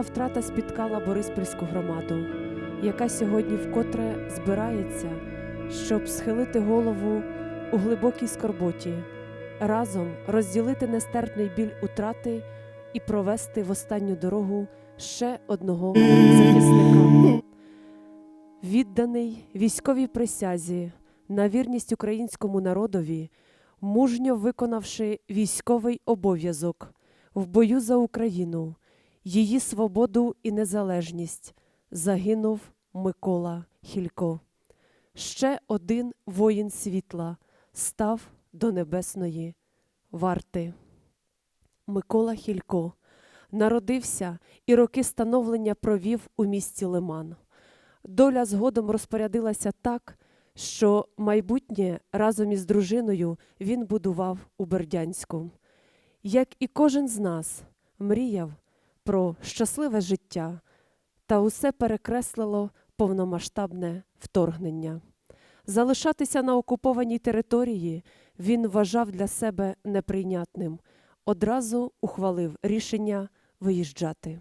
Чергова втрата спіткала Бориспільську громаду, яка сьогодні вкотре збирається, щоб схилити голову у глибокій скорботі, разом розділити нестерпний біль утрати і провести в останню дорогу ще одного захисника. Відданий військовій присязі на вірність українському народові, мужньо виконавши військовий обов'язок в бою за Україну її свободу і незалежність загинув Микола Хілько. Ще один воїн світла став до небесної варти. Микола Хілько народився і роки становлення провів у місті Лиман. Доля згодом розпорядилася так, що майбутнє разом із дружиною він будував у Бердянську. Як і кожен з нас мріяв про щасливе життя, та усе перекреслило повномасштабне вторгнення. Залишатися на окупованій території він вважав для себе неприйнятним, одразу ухвалив рішення виїжджати.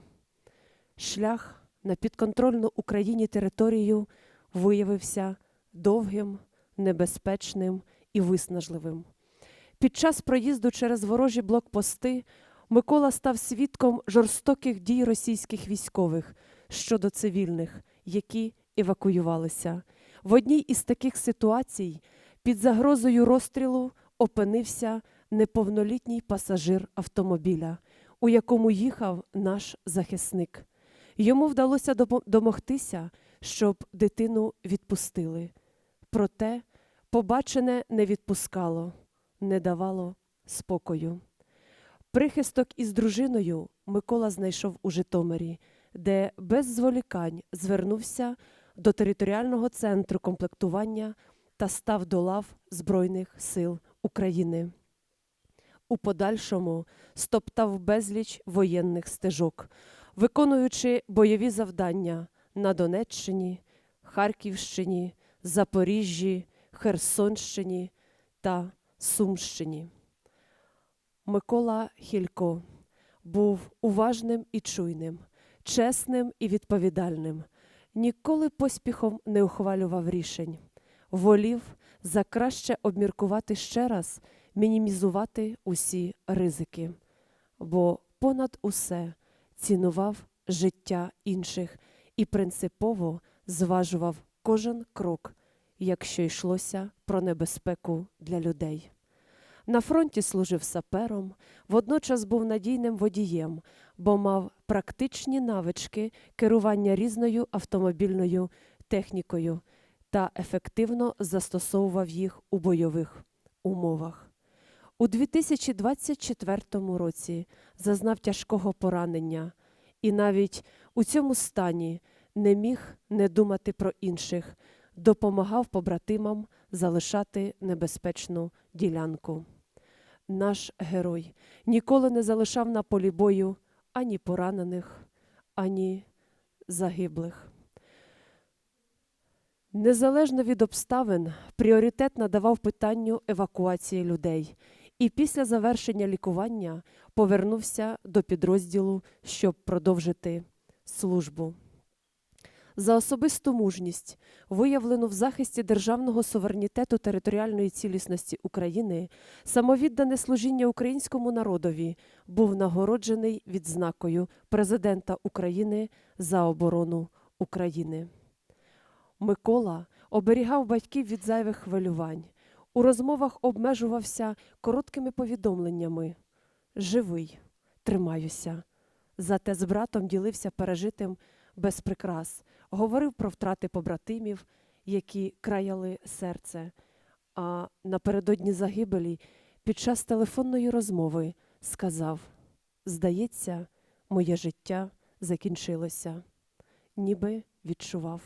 Шлях на підконтрольну Україні територію виявився довгим, небезпечним і виснажливим. Під час проїзду через ворожі блокпости Микола став свідком жорстоких дій російських військових щодо цивільних, які евакуювалися. В одній із таких ситуацій під загрозою розстрілу опинився неповнолітній пасажир автомобіля, у якому їхав наш захисник. Йому вдалося домогтися, щоб дитину відпустили. Проте побачене не відпускало, не давало спокою. Прихисток із дружиною Микола знайшов у Житомирі, де без зволікань звернувся до територіального центру комплектування та став до лав Збройних сил України. У подальшому стоптав безліч воєнних стежок, виконуючи бойові завдання на Донеччині, Харківщині, Запоріжжі, Херсонщині та Сумщині. Микола Хілько був уважним і чуйним, чесним і відповідальним, ніколи поспіхом не ухвалював рішень, волів за краще обміркувати ще раз, мінімізувати усі ризики, бо понад усе цінував життя інших і принципово зважував кожен крок, якщо йшлося про небезпеку для людей. На фронті служив сапером, водночас був надійним водієм, бо мав практичні навички керування різною автомобільною технікою та ефективно застосовував їх у бойових умовах. У 2024 році зазнав тяжкого поранення і навіть у цьому стані не міг не думати про інших, допомагав побратимам залишати небезпечну ділянку. Наш герой ніколи не залишав на полі бою ані поранених, ані загиблих. Незалежно від обставин, пріоритет надавав питанню евакуації людей і після завершення лікування повернувся до підрозділу, щоб продовжити службу. За особисту мужність, виявлену в захисті державного суверенітету територіальної цілісності України, самовіддане служіння українському народові, був нагороджений відзнакою президента України за оборону України. Микола оберігав батьків від зайвих хвилювань. У розмовах обмежувався короткими повідомленнями: Живий, тримаюся. Зате з братом ділився пережитим без прикрас, говорив про втрати побратимів, які краяли серце. А напередодні загибелі під час телефонної розмови сказав: Здається, моє життя закінчилося, ніби відчував.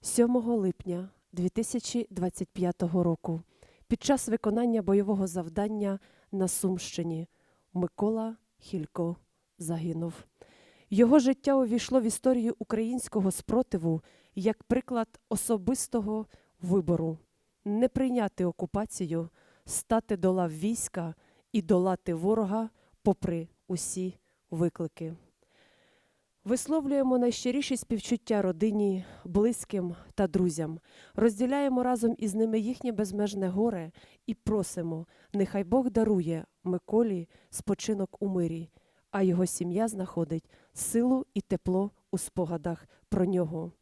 7 липня 2025 року під час виконання бойового завдання на Сумщині Микола Хілько загинув. Його життя увійшло в історію українського спротиву як приклад особистого вибору не прийняти окупацію, стати до лав війська і долати ворога попри усі виклики. Висловлюємо найщиріші співчуття родині, близьким та друзям, розділяємо разом із ними їхнє безмежне горе і просимо, нехай Бог дарує Миколі спочинок у мирі, а його сім'я знаходить силу і тепло у спогадах про нього.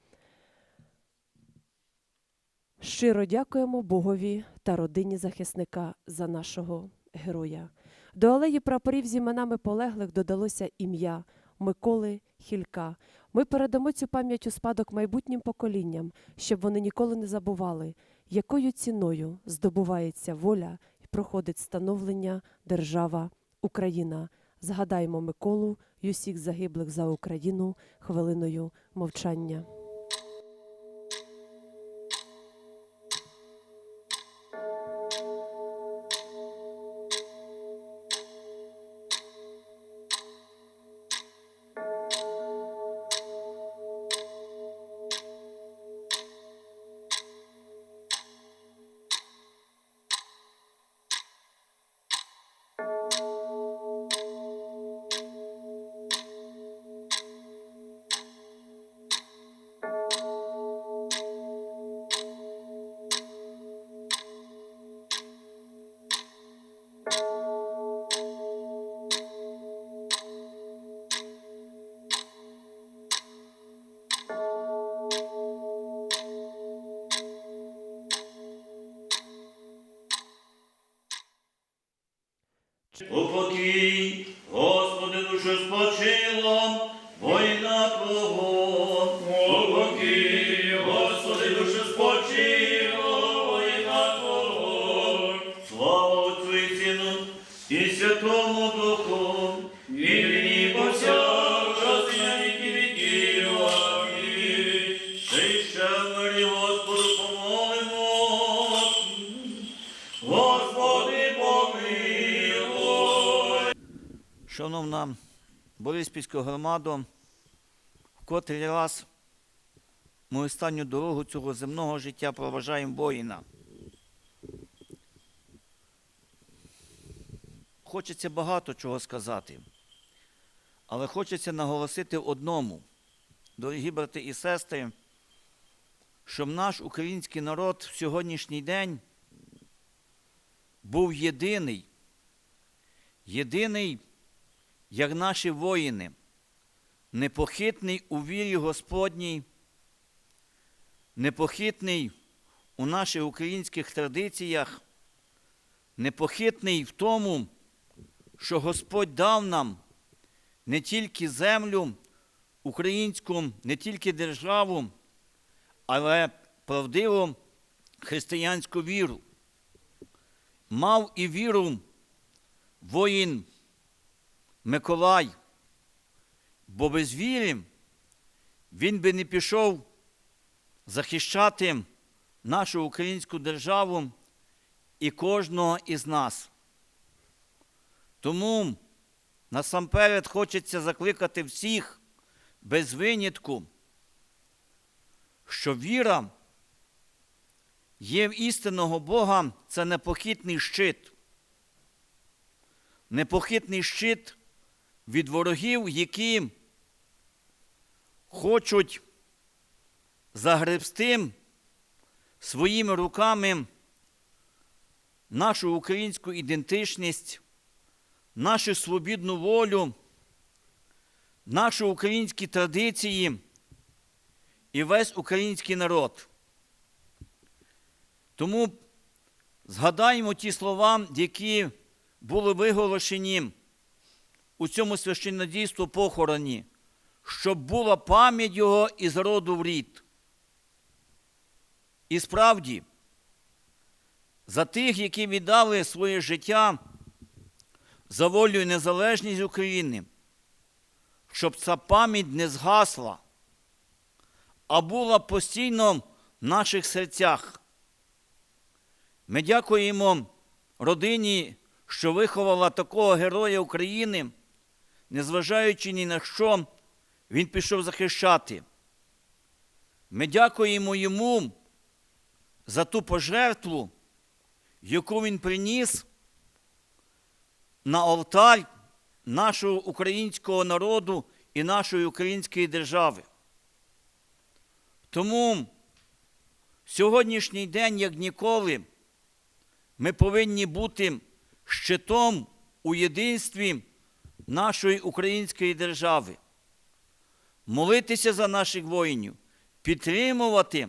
Щиро дякуємо Богові та родині захисника за нашого героя. До алеї прапорів з іменами полеглих додалося ім'я Миколи Хілька. Ми передамо цю пам'ять у спадок майбутнім поколінням, щоб вони ніколи не забували, якою ціною здобувається воля і проходить становлення держава Україна. Згадаймо Миколу й усіх загиблих за Україну хвилиною мовчання. Упокій, Господи, душу спочило, воїна Твого. Бориспільська громада, в котрий раз ми останню дорогу цього земного життя проважаємо воїна. Хочеться багато чого сказати, але хочеться наголосити одному, дорогі брати і сестри, щоб наш український народ в сьогоднішній день був єдиний, єдиний як наші воїни, непохитний у вірі Господній, непохитний у наших українських традиціях, непохитний в тому, що Господь дав нам не тільки землю українську, не тільки державу, але правдиву християнську віру. Мав і віру воїн Миколай, бо без віри він би не пішов захищати нашу українську державу і кожного із нас. Тому насамперед хочеться закликати всіх без винятку, що віра є в істинного Бога це непохитний щит. Непохитний щит від ворогів, які хочуть загребсти своїми руками нашу українську ідентичність, нашу свобідну волю, наші українські традиції і весь український народ. Тому згадаємо ті слова, які були виголошені у цьому священнодійству похороні, щоб була пам'ять його із роду в рід. І справді, за тих, які віддали своє життя за волю і незалежність України, щоб ця пам'ять не згасла, а була постійно в наших серцях. Ми дякуємо родині, що виховала такого героя України, незважаючи ні на що, він пішов захищати. Ми дякуємо йому за ту пожертву, яку він приніс на алтарь нашого українського народу і нашої української держави. Тому сьогоднішній день, як ніколи, ми повинні бути щитом у єдинстві нашої української держави, молитися за наших воїнів, підтримувати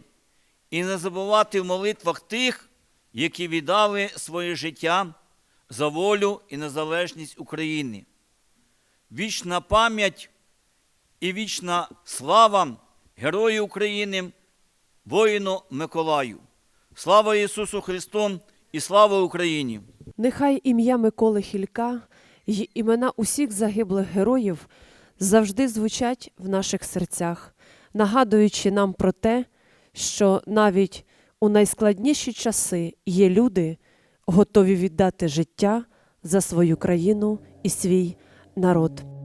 і не забувати в молитвах тих, які віддали своє життя за волю і незалежність України. Вічна пам'ять і вічна слава Герою України, воїну Миколаю. Слава Ісусу Христу і слава Україні! Нехай ім'я Миколи Хілька й імена усіх загиблих героїв завжди звучать в наших серцях, нагадуючи нам про те, що навіть у найскладніші часи є люди, готові віддати життя за свою країну і свій народ.